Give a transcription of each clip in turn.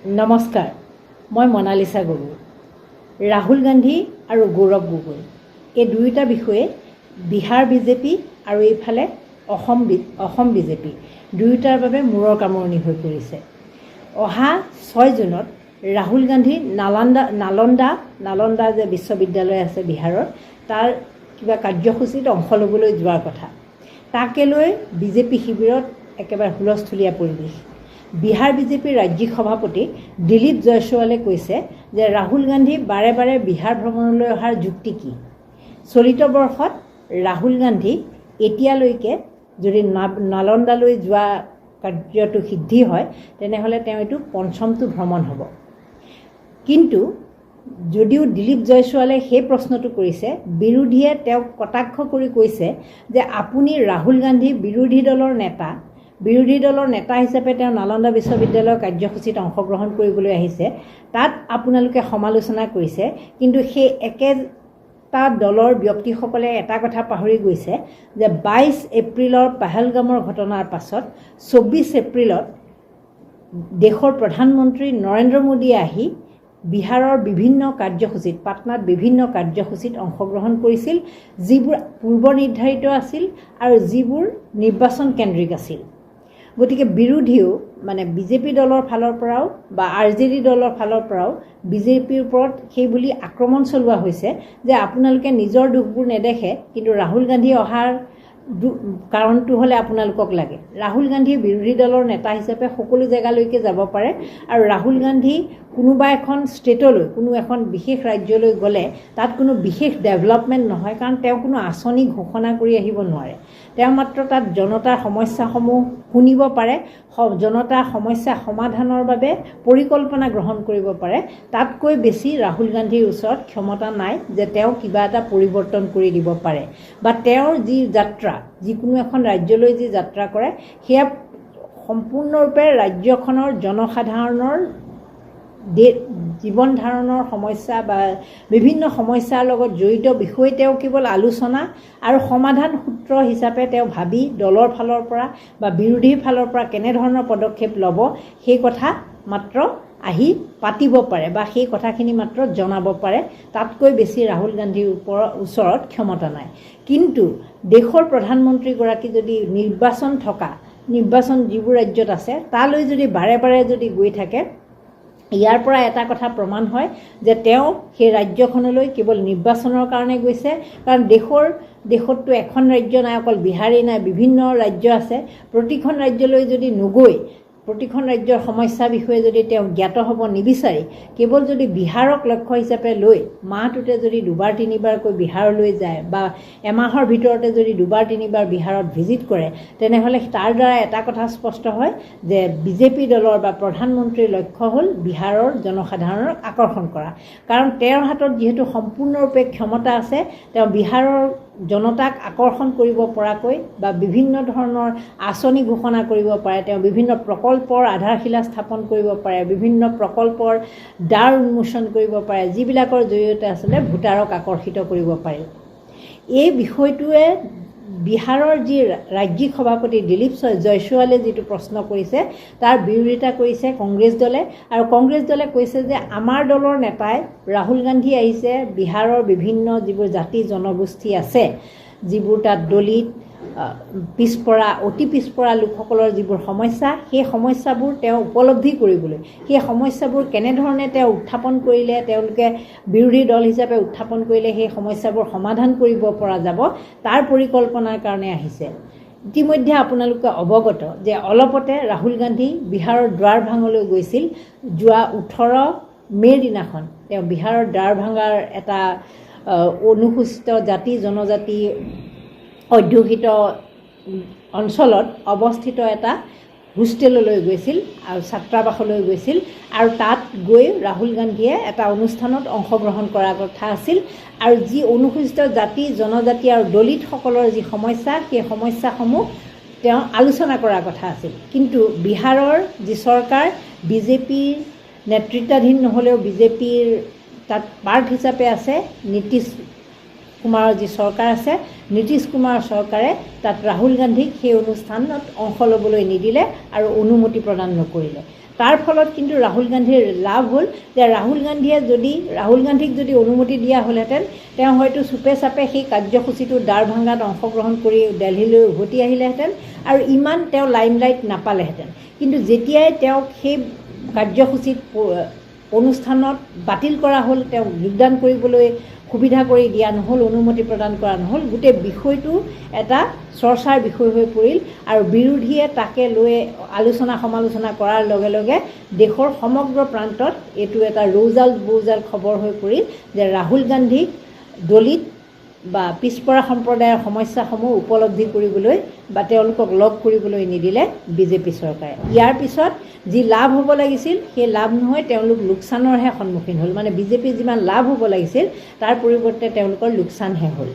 নমস্কাৰ, মই মনালিছা গগৈ, ৰাহুল গান্ধী আৰু গৌৰৱ গগৈ। এই দুয়োটা বিষয়ে বিহাৰ বিজেপি আৰু এইফালে অসম অসম বিজেপি দুয়োটাৰ বাবে মূৰৰ কামৰণি হৈ পৰিছে। অহা ছয় জুনত ৰাহুল গান্ধী নালান্দা, নালন্দা নালন্দা যে বিশ্ববিদ্যালয় আছে বিহাৰৰ, তাৰ কিবা কাৰ্যসূচীত অংশ ল'বলৈ যোৱাৰ কথা। তাকে লৈ বিজেপি শিবিৰত একেবাৰে হুলস্থুলীয়া পৰিৱেশ। বিহাৰ বিজেপিৰ ৰাজ্যিক সভাপতি দিলীপ জয়ছোৱালে কৈছে যে ৰাহুল গান্ধী বাৰে বাৰে বিহাৰ ভ্ৰমণলৈ অহাৰ যুক্তি কি? চলিত বৰ্ষত ৰাহুল গান্ধী এতিয়ালৈকে যদি নালন্দালৈ যোৱা কাৰ্যটো সিদ্ধি হয়, তেনেহ'লে তেওঁ এইটো পঞ্চমটো ভ্ৰমণ হ'ব। কিন্তু যদিও দিলীপ জয়ছোৱালে সেই প্ৰশ্নটো কৰিছে, বিৰোধীয়ে তেওঁক কটাক্ষ কৰি কৈছে যে আপুনি ৰাহুল গান্ধী বিৰোধী দলৰ নেতা বিৰোধী দলৰ নেতা হিচাপে তেওঁ নালন্দা বিশ্ববিদ্যালয়ৰ কাৰ্যসূচীত অংশগ্ৰহণ কৰিবলৈ আহিছে। তাত আপোনালোকে সমালোচনা কৰিছে কিন্তু সেই একেটা দলৰ ব্যক্তিসকলে এটা কথা পাহৰি গৈছে যে বাইছ এপ্ৰিলৰ পাহেলগামৰ ঘটনাৰ পাছত চৌব্বিছ এপ্ৰিলত দেশৰ প্ৰধানমন্ত্ৰী নৰেন্দ্ৰ মোদীয়ে আহি বিহাৰৰ বিভিন্ন কাৰ্যসূচীত পাটনাত বিভিন্ন কাৰ্যসূচীত অংশগ্ৰহণ কৰিছিল যিবোৰ পূৰ্ব নিৰ্ধাৰিত আছিল আৰু যিবোৰ নিৰ্বাচন কেন্দ্ৰিক আছিল। গতিকে বিৰোধীও মানে বিজেপি দলৰ ফালৰ পৰাও বা আৰ জে ডি দলৰ ফালৰ পৰাও বিজেপিৰ ওপৰত সেই বুলি আক্ৰমণ চলোৱা হৈছে যে আপোনালোকে নিজৰ দুখবোৰ নেদেখে কিন্তু ৰাহুল গান্ধী অহাৰ কাৰণটো হ'লে আপোনালোকক লাগে। ৰাহুল গান্ধী বিৰোধী দলৰ নেতা হিচাপে সকলো জেগালৈকে যাব পাৰে আৰু ৰাহুল গান্ধী কোনোবা এখন ষ্টেটলৈ কোনো এখন বিশেষ ৰাজ্যলৈ গ'লে তাত কোনো বিশেষ ডেভেলপমেণ্ট নহয় কাৰণ তেওঁ কোনো আঁচনি ঘোষণা কৰি আহিব নোৱাৰে। তেওঁ মাত্ৰ তাত জনতাৰ সমস্যাসমূহ শুনিব পাৰে জনতাৰ সমস্যা সমাধানৰ বাবে পৰিকল্পনা গ্ৰহণ কৰিব পাৰে। তাতকৈ বেছি ৰাহুল গান্ধীৰ ওচৰত ক্ষমতা নাই যে তেওঁ কিবা এটা পৰিৱৰ্তন কৰি দিব পাৰে। বা তেওঁৰ যি যাত্ৰা যিকোনো এখন ৰাজ্যলৈ যি যাত্ৰা কৰে সেয়া সম্পূৰ্ণৰূপে ৰাজ্যখনৰ জনসাধাৰণৰ জীৱন ধাৰণৰ সমস্যা বা বিভিন্ন সমস্যাৰ লগত জড়িত বিষয় তেওঁ কেৱল আলোচনা আৰু সমাধান সূত্ৰ হিচাপে তেওঁ ভাবি দলৰ ফালৰ পৰা বা বিৰোধীৰ ফালৰ পৰা কেনেধৰণৰ পদক্ষেপ ল'ব সেই কথা মাত্ৰ আহি পাতিব পাৰে বা সেই কথাখিনি মাত্ৰ জনাব পাৰে। তাতকৈ বেছি ৰাহুল গান্ধীৰ ওপৰত ওচৰত ক্ষমতা নাই। কিন্তু দেশৰ প্ৰধানমন্ত্ৰীগৰাকী যদি নিৰ্বাচন থকা নিৰ্বাচন যিবোৰ ৰাজ্যত আছে তালৈ যদি বাৰে বাৰে যদি গৈ থাকে ইয়াৰ পৰা এটা কথা প্ৰমাণ হয় যে তেওঁ সেই ৰাজ্যখনলৈ কেৱল নিৰ্বাচনৰ কাৰণে গৈছে, কাৰণ দেশৰ দেশততো এখন ৰাজ্য নাই, অকল বিহাৰেই নাই, বিভিন্ন ৰাজ্য আছে। প্ৰতিখন ৰাজ্যলৈ যদি নগৈ প্ৰতিখন ৰাজ্যৰ সমস্যাৰ বিষয়ে যদি তেওঁ জ্ঞাত হ'ব নিবিচাৰি, কেৱল যদি বিহাৰক লক্ষ্য হিচাপে লৈ, মাহটোতে যদি দুবাৰ, তিনিবাৰকৈ বিহাৰলৈ যায় বা এমাহৰ ভিতৰতে যদি দুবাৰ, তিনিবাৰ বিহাৰত ভিজিট কৰে, তেনেহ'লে তাৰ দ্বাৰা এটা কথা স্পষ্ট হয় যে বিজেপি দলৰ বা প্ৰধানমন্ত্ৰীৰ লক্ষ্য হ'ল বিহাৰৰ জনসাধাৰণক আকৰ্ষণ কৰা। কাৰণ তেওঁৰ হাতত যিহেতু সম্পূৰ্ণৰূপে ক্ষমতা আছে, তেওঁ বিহাৰৰ জনতাক আকৰ্ষণ কৰিব পৰাকৈ বা বিভিন্ন ধৰণৰ আঁচনি ঘোষণা কৰিব পাৰে তেওঁ বিভিন্ন প্ৰকল্পৰ আধাৰশিলা স্থাপন কৰিব পাৰে বিভিন্ন প্ৰকল্পৰ দ্বাৰ উন্মোচন কৰিব পাৰে যিবিলাকৰ জৰিয়তে আচলতে ভোটাৰক আকৰ্ষিত কৰিব পাৰে। এই বিষয়টোৱে বিহাৰৰ যি ৰাজ্যিক সভাপতি দিলীপ জয়ছোৱালে যিটো প্ৰশ্ন কৰিছে তাৰ বিৰোধিতা কৰিছে কংগ্ৰেছ দলে। আৰু কংগ্ৰেছ দলে কৈছে যে আমাৰ দলৰ নেতাই ৰাহুল গান্ধী আহিছে বিহাৰৰ বিভিন্ন যিবোৰ জাতি জনগোষ্ঠী আছে যিবোৰ তাত দলিত পিছপৰা অতি পিছপৰা লোকসকলৰ যিবোৰ সমস্যা সেই সমস্যাবোৰ তেওঁ উপলব্ধি কৰিবলৈ সেই সমস্যাবোৰ কেনেধৰণে তেওঁ উত্থাপন কৰিলে তেওঁলোকে বিৰোধী দল হিচাপে উত্থাপন কৰিলে সেই সমস্যাবোৰ সমাধান কৰিব পৰা যাব তাৰ পৰিকল্পনাৰ কাৰণে আহিছে। ইতিমধ্যে আপোনালোকে অৱগত যে অলপতে ৰাহুল গান্ধী বিহাৰৰ দুৱাৰ ভাঙলৈ গৈছিল যোৱা ওঠৰ মে'ৰ দিনাখন। তেওঁ বিহাৰৰ দ্বাৰ ভাঙাৰ এটা অনুসূচিত জাতি জনজাতি অধ্যুষিত অঞ্চলত অৱস্থিত এটা হোষ্টেললৈ গৈছিল আৰু ছাত্ৰাবাসলৈ গৈছিল আৰু তাত গৈ ৰাহুল গান্ধীয়ে এটা অনুষ্ঠানত অংশগ্ৰহণ কৰাৰ কথা আছিল আৰু যি অনুসূচিত জাতি জনজাতি আৰু দলিতসকলৰ যি সমস্যা সেই সমস্যাসমূহ তেওঁ আলোচনা কৰাৰ কথা আছিল। কিন্তু বিহাৰৰ যি চৰকাৰ বিজেপিৰ নেতৃত্বাধীন নহ'লেও বিজেপিৰ তাত পাৰ্ট হিচাপে আছে নীতিশ কুমাৰৰ যি চৰকাৰ আছে, নীতিশ কুমাৰৰ চৰকাৰে তাত ৰাহুল গান্ধীক সেই অনুষ্ঠানত অংশ ল'বলৈ নিদিলে আৰু অনুমতি প্ৰদান নকৰিলে। তাৰ ফলত কিন্তু ৰাহুল গান্ধীৰ লাভ হ'ল যে ৰাহুল গান্ধীয়ে যদি, ৰাহুল গান্ধীক যদি অনুমতি দিয়া হ'লহেঁতেন, তেওঁ হয়তো চুপে চাপে সেই কাৰ্যসূচীটো দ্বাৰ ভাঙাত অংশগ্ৰহণ কৰি দেলহিলৈ উভতি আহিলেহেঁতেন আৰু ইমান তেওঁ লাইমলাইট নাপালেহেঁতেন। কিন্তু যেতিয়াই তেওঁক সেই কাৰ্যসূচীত অনুষ্ঠানত বাতিল কৰা হ'ল, তেওঁক যোগদান কৰিবলৈ সুবিধা কৰি দিয়া নহ'ল, অনুমতি প্ৰদান কৰা নহ'ল। গোটেই বিষয়টো এটা চৰ্চাৰ বিষয় হৈ পৰিল আৰু বিৰোধীয়ে তাকে লৈ আলোচনা সমালোচনা কৰাৰ লগে লগে দেশৰ সমগ্ৰ প্ৰান্তত এইটো এটা ৰৌজাল বৌজাল খবৰ হৈ পৰিল যে ৰাহুল গান্ধীক দলিত বা পিছপৰা সম্প্ৰদায়ৰ সমস্যাসমূহ উপলব্ধি কৰিবলৈ বা তেওঁলোকক লগ কৰিবলৈ নিদিলে বিজেপি চৰকাৰে। ইয়াৰ পিছত যি লাভ হ'ব লাগিছিল সেই লাভ নহয় তেওঁলোক লোকচানৰহে সন্মুখীন হ'ল। মানে বিজেপিৰ যিমান লাভ হ'ব লাগিছিল তাৰ পৰিৱৰ্তে তেওঁলোকৰ লোকচানহে হ'ল।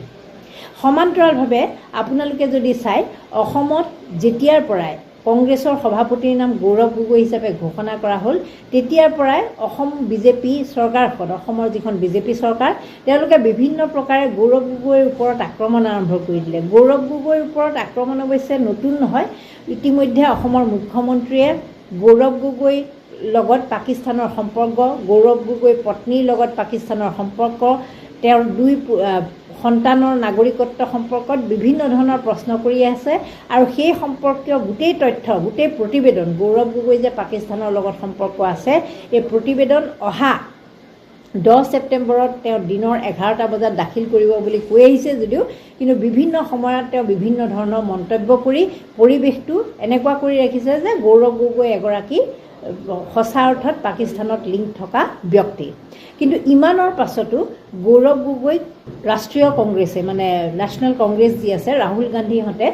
সমান্তৰালভাৱে আপোনালোকে যদি চায় অসমত যেতিয়াৰ পৰাই কংগ্ৰেছৰ সভাপতিৰ নাম গৌৰৱ গগৈ হিচাপে ঘোষণা কৰা হ'ল। তেতিয়াৰ পৰাই অসম বিজেপি চৰকাৰখন অসমৰ যিখন বিজেপি চৰকাৰ, তেওঁলোকে বিভিন্ন প্ৰকাৰে গৌৰৱ গগৈৰ ওপৰত আক্ৰমণ আৰম্ভ কৰি দিলে। গৌৰৱ গগৈৰ ওপৰত আক্ৰমণ অৱশ্যে নতুন নহয়। ইতিমধ্যে অসমৰ মুখ্যমন্ত্ৰীয়ে গৌৰৱ গগৈৰ লগত পাকিস্তানৰ সম্পৰ্ক, গৌৰৱ গগৈৰ পত্নীৰ লগত পাকিস্তানৰ সম্পৰ্ক, তেওঁৰ দুই সন্তানৰ নাগৰিকত্ব সম্পৰ্কত বিভিন্ন ধৰণৰ প্ৰশ্ন কৰি আছে আৰু সেই সম্পৰ্কীয় গোটেই তথ্য গোটেই প্ৰতিবেদন গৌৰৱ গগৈ যে পাকিস্তানৰ লগত সম্পৰ্ক আছে এই প্ৰতিবেদন অহা দহ ছেপ্টেম্বৰত তেওঁ দিনৰ এঘাৰটা বজাত দাখিল কৰিব বুলি কৈ আহিছে যদিও কিন্তু বিভিন্ন সময়ত তেওঁ বিভিন্ন ধৰণৰ মন্তব্য কৰি পৰিৱেশটো এনেকুৱা কৰি ৰাখিছে যে গৌৰৱ গগৈ এগৰাকী সঁচা অৰ্থত পাকিস্তানত লিংক থকা ব্যক্তি। কিন্তু ইমানৰ পাছতো গৌৰৱ গগৈক ৰাষ্ট্ৰীয় কংগ্ৰেছে মানে নেশ্যনেল কংগ্ৰেছ যি আছে ৰাহুল গান্ধীহঁতে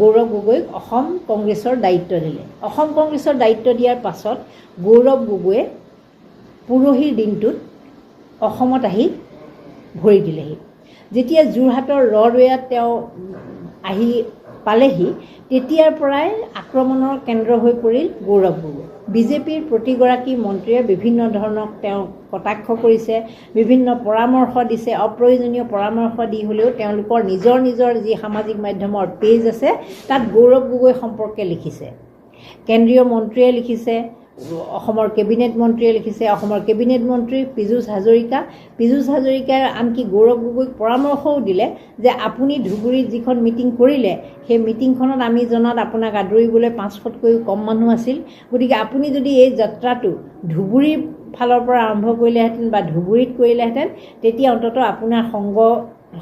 গৌৰৱ গগৈক অসম কংগ্ৰেছৰ দায়িত্ব দিলে। অসম কংগ্ৰেছৰ দায়িত্ব দিয়াৰ পাছত গৌৰৱ গগৈয়ে পৰহিৰ দিনটোত অসমত আহি ভৰি দিলেহি। যেতিয়া যোৰহাটৰ ৰডৱেয়াত তেওঁ আহি পালেহি তেতিয়াৰ পৰাই আক্ৰমণৰ কেন্দ্ৰ হৈ পৰিল গৌৰৱ গগৈ বিজেপিৰ প্ৰতিগৰাকী মন্ত্ৰীয়ে বিভিন্ন ধৰণক তেওঁ কটাক্ষ কৰিছে বিভিন্ন পৰামৰ্শ দিছে অপ্ৰয়োজনীয় পৰামৰ্শ দি হ'লেও তেওঁলোকৰ নিজৰ নিজৰ যি সামাজিক মাধ্যমৰ পেজ আছে তাত গৌৰৱ গগৈ সম্পৰ্কে লিখিছে। কেন্দ্ৰীয় মন্ত্ৰীয়ে লিখিছে অসমৰ কেবিনেট মন্ত্ৰীয়ে লিখিছে অসমৰ কেবিনেট মন্ত্ৰী পীযুষ হাজৰিকা। পীযুষ হাজৰিকাই আনকি গৌৰৱ গগৈক পৰামৰ্শও দিলে যে আপুনি ধুবুৰীত যিখন মিটিং কৰিলে সেই মিটিংখনত আমি জনাত আপোনাক আদৰিবলৈ পাঁচশতকৈও কম মানুহ আছিল। গতিকে আপুনি যদি এই যাত্ৰাটো ধুবুৰীৰ ফালৰ পৰা আৰম্ভ কৰিলেহেঁতেন বা ধুবুৰীত কৰিলেহেঁতেন তেতিয়া অন্ততঃ আপোনাৰ সংগ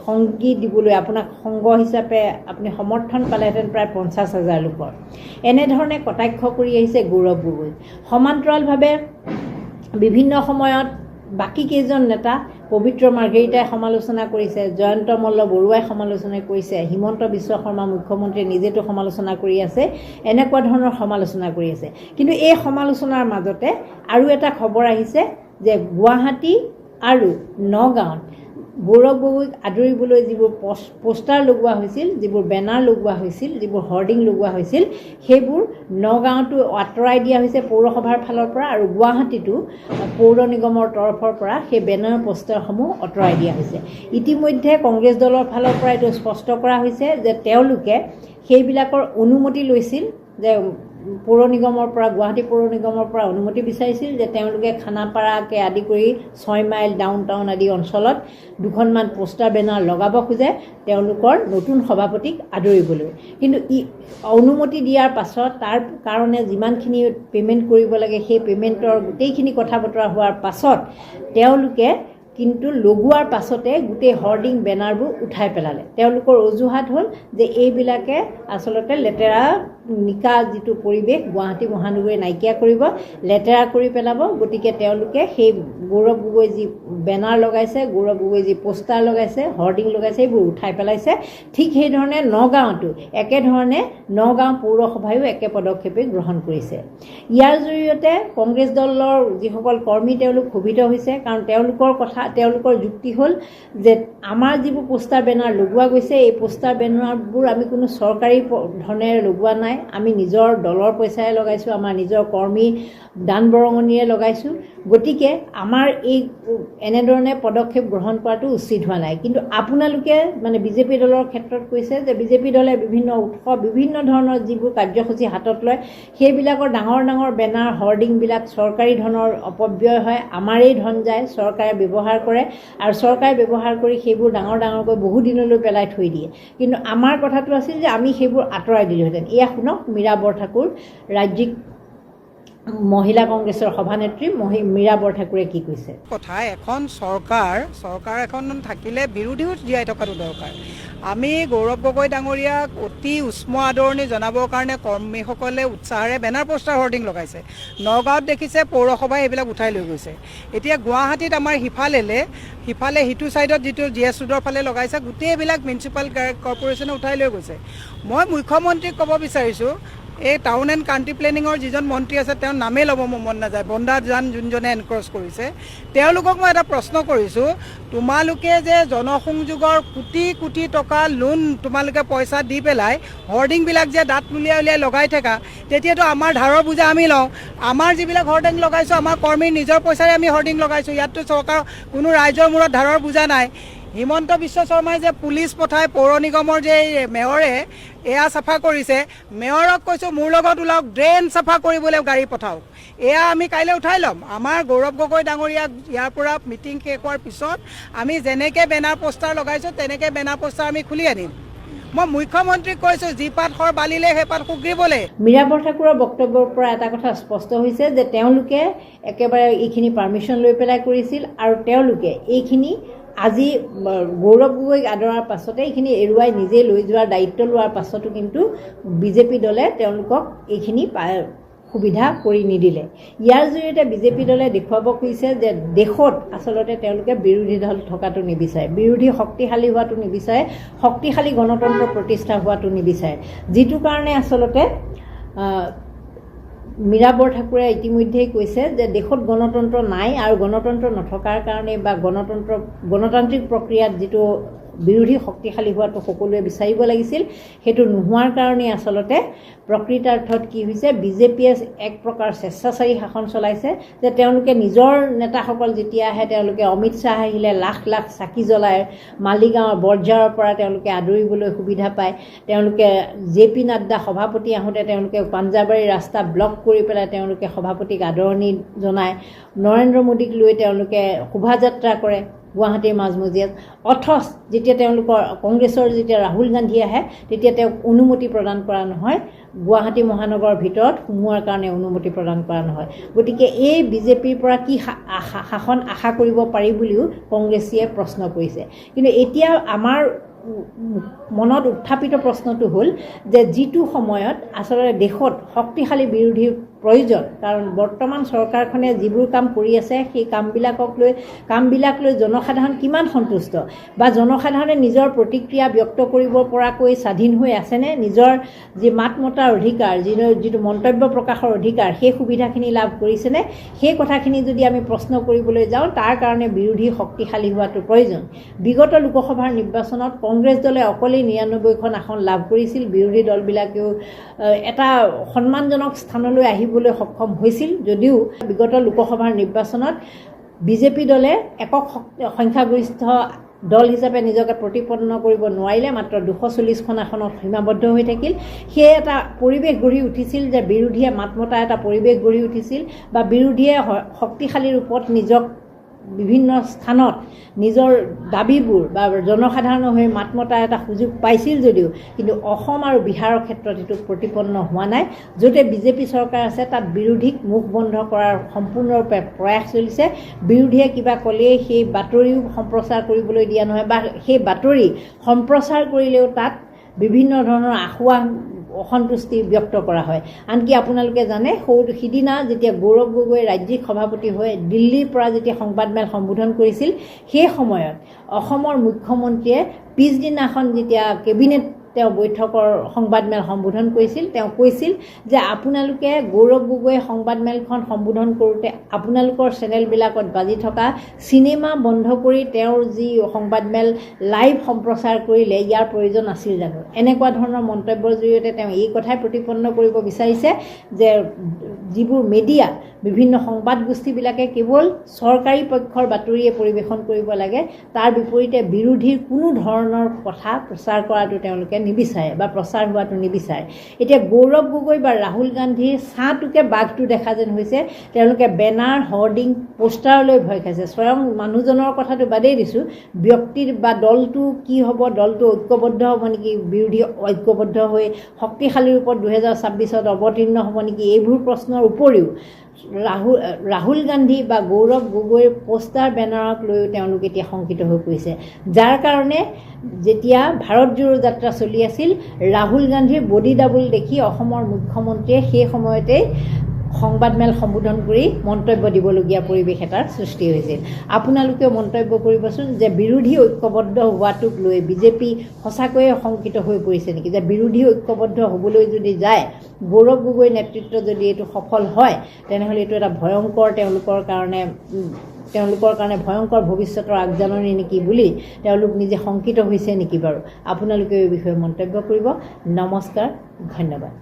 সংগী দিবলৈ আপোনাক সংগ হিচাপে আপুনি সমৰ্থন পালেহেঁতেন প্ৰায় পঞ্চাছ হাজাৰ লোকৰ। এনেধৰণে কটাক্ষ কৰি আহিছে গৌৰৱ গগৈ। সমান্তৰালভাৱে বিভিন্ন সময়ত বাকী কেইজন নেতা পবিত্ৰ মাৰ্ঘেৰিটাই সমালোচনা কৰিছে জয়ন্ত মল্ল বৰুৱাই সমালোচনা কৰিছে হিমন্ত বিশ্ব শৰ্মা মুখ্যমন্ত্ৰীয়ে নিজেতো সমালোচনা কৰি আছে এনেকুৱা ধৰণৰ সমালোচনা কৰি আছে। কিন্তু এই সমালোচনাৰ মাজতে আৰু এটা খবৰ আহিছে যে গুৱাহাটী আৰু নগাঁৱত গৌৰৱ গগৈক আদৰিবলৈ যিবোৰ পোষ্টাৰ লগোৱা হৈছিল যিবোৰ বেনাৰ লগোৱা হৈছিল যিবোৰ হৰ্ডিং লগোৱা হৈছিল সেইবোৰ নগাঁৱতো আঁতৰাই দিয়া হৈছে পৌৰসভাৰ ফালৰ পৰা আৰু গুৱাহাটীতো পৌৰ নিগমৰ তৰফৰ পৰা সেই বেনাৰ পোষ্টাৰসমূহ আঁতৰাই দিয়া হৈছে। ইতিমধ্যে কংগ্ৰেছ দলৰ ফালৰ পৰা এইটো স্পষ্ট কৰা হৈছে যে তেওঁলোকে সেইবিলাকৰ অনুমতি লৈছিল যে পৌৰ নিগমৰ পৰা গুৱাহাটী পৌৰ নিগমৰ পৰা অনুমতি বিচাৰিছিল যে তেওঁলোকে খানাপাৰাকে আদি কৰি ছয় মাইল ডাউন টাউন আদি অঞ্চলত দুখনমান পোষ্টাৰ বেনাৰ লগাব খোজে তেওঁলোকৰ নতুন সভাপতিক আদৰিবলৈ। কিন্তু ই অনুমতি দিয়াৰ পাছত তাৰ কাৰণে যিমানখিনি পে'মেণ্ট কৰিব লাগে সেই পে'মেণ্টৰ গোটেইখিনি কথা বতৰা হোৱাৰ পাছত তেওঁলোকে কিন্তু লগোৱাৰ পাছতে গোটেই হৰ্ডিং বেনাৰবোৰ উঠাই পেলালে। তেওঁলোকৰ অজুহাত হ'ল যে এইবিলাকে আচলতে লেতেৰা নিকা যিটো পৰিৱেশ গুৱাহাটী মহানগৰীয়ে নাইকিয়া কৰিব, লেতেৰা কৰি পেলাব, গতিকে তেওঁলোকে সেই গৌৰৱ গগৈ যি বেনাৰ লগাইছে, গৌৰৱ গগৈ যি পোষ্টাৰ লগাইছে, হৰ্ডিং লগাইছে, এইবোৰ উঠাই পেলাইছে। ঠিক সেইধৰণে নগাঁৱতো একেধৰণে নগাঁও পৌৰসভায়ো একে পদক্ষেপেই গ্ৰহণ কৰিছে। ইয়াৰ জৰিয়তে কংগ্ৰেছ দলৰ যিসকল কৰ্মী তেওঁলোক ক্ষোভিত হৈছে, কাৰণ তেওঁলোকৰ কথা, তেওঁলোকৰ যুক্তি হ'ল যে আমাৰ যিবোৰ পোষ্টাৰ বেনাৰ লগোৱা গৈছে, এই পোষ্টাৰ বেনাৰবোৰ আমি কোনো চৰকাৰী ধনেৰে লগোৱা নাই। আমি নিজৰ দলৰ পইচাৰে লগাইছোঁ আমাৰ নিজৰ কৰ্মী দান বৰঙণিৰে লগাইছোঁ। গতিকে আমাৰ এই এনেধৰণে পদক্ষেপ গ্ৰহণ কৰাটো উচিত হোৱা নাই। কিন্তু আপোনালোকে মানে বিজেপি দলৰ ক্ষেত্ৰত কৈছে যে বিজেপি দলে বিভিন্ন উৎসৱ বিভিন্ন ধৰণৰ যিবোৰ কাৰ্যসূচী হাতত লয় সেইবিলাকৰ ডাঙৰ ডাঙৰ বেনাৰ হৰ্ডিংবিলাক চৰকাৰী ধনৰ অপব্যয় হয় আমাৰেই ধন যায় চৰকাৰে ব্যৱহাৰ কৰে আৰু চৰকাৰে ব্যৱহাৰ কৰি সেইবোৰ ডাঙৰ ডাঙৰকৈ বহু দিনলৈ পেলাই থৈ দিয়ে। কিন্তু আমাৰ কথাটো আছিল যে আমি সেইবোৰ আঁতৰাই দিলোহেঁতেন। এয়া মীৰা বৰঠাকুৰ ৰাজ্যিক মহিলা কংগ্ৰেছৰ সভানেত্ৰী মীৰা বৰঠাকুৰে কি কৈছে? কথা, এখন চৰকাৰ চৰকাৰ এখন থাকিলে বিৰোধীও জীয়াই থকাটো দৰকাৰ। আমি গৌৰৱ গগৈ ডাঙৰীয়াক অতি উষ্ম আদৰণি জনাবৰ কাৰণে কৰ্মীসকলে উৎসাহেৰে বেনাৰ পোষ্টাৰ হৰ্ডিং লগাইছে। নগাঁৱত দেখিছে পৌৰসভাই এইবিলাক উঠাই লৈ গৈছে। এতিয়া গুৱাহাটীত আমাৰ সিফালেলে সিফালে সিটো ছাইডত যিটো জি এছ ৰোডৰ ফালে লগাইছে, গোটেইবিলাক মিউনিচিপাল কৰ্পৰেশ্যনে উঠাই লৈ গৈছে। মই মুখ্যমন্ত্ৰীক ক'ব বিচাৰিছোঁ এই টাউন এণ্ড কাণ্ট্ৰি প্লেনিঙৰ যিজন মন্ত্ৰী আছে, তেওঁৰ নামেই ল'ব মোৰ মন নাযায়। বন্দা জান যোনজনে এনক্ৰচ কৰিছে। তেওঁলোকক মই এটা প্ৰশ্ন কৰিছোঁ, তোমালোকে যে জনসংযোগৰ কোটি কোটি টকা লোন তোমালোকে পইচা দি পেলাই হৰ্ডিংবিলাক যে দাঁত উলিয়াই উলিয়াই লগাই থাকা, তেতিয়াতো আমাৰ ধাৰৰ বোজা আমি লওঁ। আমাৰ যিবিলাক হৰ্ডিং লগাইছোঁ, আমাৰ কৰ্মীৰ নিজৰ পইচাৰে আমি হৰ্ডিং লগাইছোঁ। ইয়াততো চৰকাৰৰ কোনো ৰাইজৰ মূৰত ধাৰৰ বোজা নাই। হিমন্ত বিশ্ব শৰ্মাই যে পুলিচ পঠাই পৌৰ নিগমৰ যে মেয়ৰে এয়া চাফা কৰিছে মেয়ৰক কৈছোঁ মোৰ লগত ওলাওক ড্ৰেইন চাফা কৰিবলৈ গাড়ী পঠাওক। এয়া আমি কাইলৈ উঠাই ল'ম। আমাৰ গৌৰৱ গগৈ ডাঙৰীয়াক ইয়াৰ পৰা মিটিং শেষ হোৱাৰ পিছত আমি যেনেকৈ বেনাৰ পোষ্টাৰ লগাইছোঁ তেনেকৈ বেনাৰ পোষ্টাৰ আমি খুলি আনিম। মই মুখ্যমন্ত্ৰীক কৈছোঁ যি পাত শৰ বালিলে সেই পাত শুগিবলৈ মীৰা বৰঠাকুৰৰ বক্তব্যৰ পৰা এটা কথা স্পষ্ট হৈছে যে তেওঁলোকে একেবাৰে এইখিনি পাৰ্মিশ্যন লৈ পেলাই কৰিছিল আৰু তেওঁলোকে এইখিনি আজি গৌৰৱ গগৈক আদৰাৰ পাছতে এইখিনি এৰুৱাই নিজে লৈ যোৱাৰ দায়িত্ব লোৱাৰ পাছতো কিন্তু বিজেপি দলে তেওঁলোকক এইখিনি সুবিধা কৰি নিদিলে। ইয়াৰ জৰিয়তে বিজেপি দলে দেখুৱাব খুজিছে যে দেশত আচলতে তেওঁলোকে বিৰোধী দল থকাটো নিবিচাৰে। বিৰোধী শক্তিশালী হোৱাটো নিবিচাৰে শক্তিশালী গণতন্ত্ৰ প্ৰতিষ্ঠা হোৱাটো নিবিচাৰে। যিটো কাৰণে আচলতে মীৰা বৰঠাকুৰে ইতিমধ্যেই কৈছে যে দেশত গণতন্ত্ৰ নাই আৰু গণতন্ত্ৰ নথকাৰ কাৰণে বা গণতন্ত্ৰ গণতান্ত্ৰিক প্ৰক্ৰিয়াত যিটো বিৰোধী শক্তিশালী হোৱাটো সকলোৱে বিচাৰিব লাগিছিল। সেইটো নোহোৱাৰ কাৰণেই আচলতে প্ৰকৃতাৰ্থত কি হৈছে, বিজেপিয়ে এক প্ৰকাৰ স্বেচ্ছাচাৰী শাসন চলাইছে যে তেওঁলোকে নিজৰ নেতাসকল যেতিয়া আহে, তেওঁলোকে অমিত শ্বাহ আহিলে, লাখ লাখ চাকি জ্বলায় মালিগাঁৱৰ বৰঝাৰৰ পৰা তেওঁলোকে আদৰিবলৈ সুবিধা পায়, তেওঁলোকে জে পি নাড্ডা সভাপতি আহোঁতে তেওঁলোকে পাঞ্জাবাৰী ৰাস্তা ব্লক কৰি পেলাই তেওঁলোকে সভাপতিক আদৰণি জনায়, নৰেন্দ্ৰ মোদীক লৈ তেওঁলোকে শোভাযাত্ৰা কৰে। গুৱাহাটীৰ মাজমজিয়াত। অথচ যেতিয়া তেওঁলোকৰ কংগ্ৰেছৰ যেতিয়া ৰাহুল গান্ধী আহে তেতিয়া তেওঁক অনুমতি প্ৰদান কৰা নহয় গুৱাহাটী মহানগৰৰ ভিতৰত সোমোৱাৰ কাৰণে অনুমতি প্ৰদান কৰা নহয়। গতিকে এই বিজেপিৰ পৰা কি শাসন আশা কৰিব পাৰি বুলিও কংগ্ৰেছীয়ে প্ৰশ্ন কৰিছে। কিন্তু এতিয়া আমাৰ মনত উত্থাপিত প্ৰশ্নটো হ'ল যে যিটো সময়ত আচলতে দেশত শক্তিশালী বিৰোধীৰ প্ৰয়োজন। কাৰণ বৰ্তমান চৰকাৰখনে যিবোৰ কাম কৰি আছে সেই কামবিলাকক লৈ কামবিলাক লৈ জনসাধাৰণ কিমান সন্তুষ্ট? বা জনসাধাৰণে নিজৰ প্ৰতিক্ৰিয়া ব্যক্ত কৰিব পৰাকৈ স্বাধীন হৈ আছেনে? নিজৰ যি মাত মতাৰ অধিকাৰ যি যিটো মন্তব্য প্ৰকাশৰ অধিকাৰ সেই সুবিধাখিনি লাভ কৰিছেনে? সেই কথাখিনি যদি আমি প্ৰশ্ন কৰিবলৈ যাওঁ তাৰ কাৰণে বিৰোধী শক্তিশালী হোৱাটো প্ৰয়োজন। বিগত লোকসভাৰ নিৰ্বাচনত কংগ্ৰেছ দলে অকলেই নিৰান্নব্বৈখন আসন লাভ কৰিছিল। বিৰোধী দলবিলাকেও এটা সন্মানজনক স্থানলৈ আহি আহিবলৈ সক্ষম হৈছিল যদিও বিগত লোকসভাৰ নিৰ্বাচনত বিজেপি দলে একক সংখ্যাগৰিষ্ঠ দল হিচাপে নিজকে প্ৰতিপন্ন কৰিব নোৱাৰিলে মাত্ৰ দুশ চল্লিছখন আসনত সীমাবদ্ধ হৈ থাকিল। সেই এটা পৰিৱেশ গঢ়ি উঠিছিল যে বিৰোধীয়ে মাত মতা এটা পৰিৱেশ গঢ়ি উঠিছিল বা বিৰোধীয়ে শক্তিশালী ৰূপত নিজক বিভিন্ন স্থানত নিজৰ দাবীবোৰ বা জনসাধাৰণৰ হৈ মাত মতাৰ এটা সুযোগ পাইছিল যদিও কিন্তু অসম আৰু বিহাৰৰ ক্ষেত্ৰত এইটো প্ৰতিপন্ন হোৱা নাই। য'তে বিজেপি চৰকাৰ আছে তাত বিৰোধীক মুখ বন্ধ কৰাৰ সম্পূৰ্ণৰূপে প্ৰয়াস চলিছে। বিৰোধীয়ে কিবা ক'লেই সেই বাতৰিও সম্প্ৰচাৰ কৰিবলৈ দিয়া নহয় বা সেই বাতৰি সম্প্ৰচাৰ কৰিলেও তাত বিভিন্ন ধৰণৰ আসোৱাহ অসন্তুষ্টি ব্যক্ত কৰা হয়। আনকি আপোনালোকে জানে সৌ সিদিনা যেতিয়া গৌৰৱ গগৈ ৰাজ্যিক সভাপতি হৈ দিল্লীৰ পৰা যেতিয়া সংবাদমেল সম্বোধন কৰিছিল সেই সময়ত অসমৰ মুখ্যমন্ত্ৰীয়ে পিছদিনাখন যেতিয়া কেবিনেট তেওঁ বৈঠকৰ সংবাদমেল সম্বোধন কৰিছিল। তেওঁ কৈছিল যে আপোনালোকে গৌৰৱ গগৈয়ে সংবাদমেলখন সম্বোধন কৰোঁতে আপোনালোকৰ চেনেলবিলাকত বাজি থকা চিনেমা বন্ধ কৰি তেওঁৰ যি সংবাদমেল লাইভ সম্প্ৰচাৰ কৰিলে ইয়াৰ প্ৰয়োজন আছিল জানো? এনেকুৱা ধৰণৰ মন্তব্যৰ জৰিয়তে তেওঁ এই কথাই প্ৰতিপন্ন কৰিব বিচাৰিছে যে যিবোৰ মেডিয়া বিভিন্ন সংবাদ গোষ্ঠীবিলাকে কেৱল চৰকাৰী পক্ষৰ বাতৰিয়ে পৰিৱেশন কৰিব লাগে তাৰ বিপৰীতে বিৰোধীৰ কোনো ধৰণৰ কথা প্ৰচাৰ কৰাটো তেওঁলোকে নিবিচাৰে বা প্ৰচাৰ হোৱাটো নিবিচাৰে। এতিয়া গৌৰৱ গগৈ বা ৰাহুল গান্ধীৰ ছাঁটোকে বাঘটো দেখা যেন হৈছে, তেওঁলোকে বেনাৰ, হৰ্ডিং, পোষ্টাৰলৈ ভয় খাইছে। স্বয়ং মানুহজনৰ কথাটো বাদেই দিছোঁ, ব্যক্তিৰ বা দলটো কি হ'ব, দলটো ঐক্যবদ্ধ হ'ব নেকি, বিৰোধী ঐক্যবদ্ধ হৈ শক্তিশালী ৰূপত দুহেজাৰ ছাব্বিছত অৱতীৰ্ণ হ'ব নেকি, এইবোৰ প্ৰশ্নৰ উপৰিও ৰাহুল ৰাহুল গান্ধী বা গৌৰৱ গগৈৰ পোষ্টাৰ বেনাৰক লৈও তেওঁলোক এতিয়া শংকিত হৈ পৰিছে। যাৰ কাৰণে যেতিয়া ভাৰত জোড়ো যাত্ৰা চলি আছিল ৰাহুল গান্ধীৰ বডি ডাবল দেখি অসমৰ মুখ্যমন্ত্ৰীয়ে সেই সময়তেই সংবাদমেল সম্বোধন কৰি মন্তব্য দিবলগীয়া পৰিৱেশ এটাৰ সৃষ্টি হৈছিল। আপোনালোকেও মন্তব্য কৰিবচোন যে বিৰোধী ঐক্যবদ্ধ হোৱাটোক লৈ বিজেপি সঁচাকৈয়ে শংকিত হৈ পৰিছে নেকি? যে বিৰোধী ঐক্যবদ্ধ হ'বলৈ যদি যায় গৌৰৱ গগৈ নেতৃত্বত যদি এইটো সফল হয় তেনেহ'লে এইটো এটা ভয়ংকৰ তেওঁলোকৰ কাৰণে তেওঁলোকৰ কাৰণে ভয়ংকৰ ভৱিষ্যতৰ আগজাননী নেকি বুলি তেওঁলোক নিজে শংকিত হৈছে নেকি বাৰু? আপোনালোকে এই বিষয়ে মন্তব্য কৰিব। নমস্কাৰ ধন্যবাদ।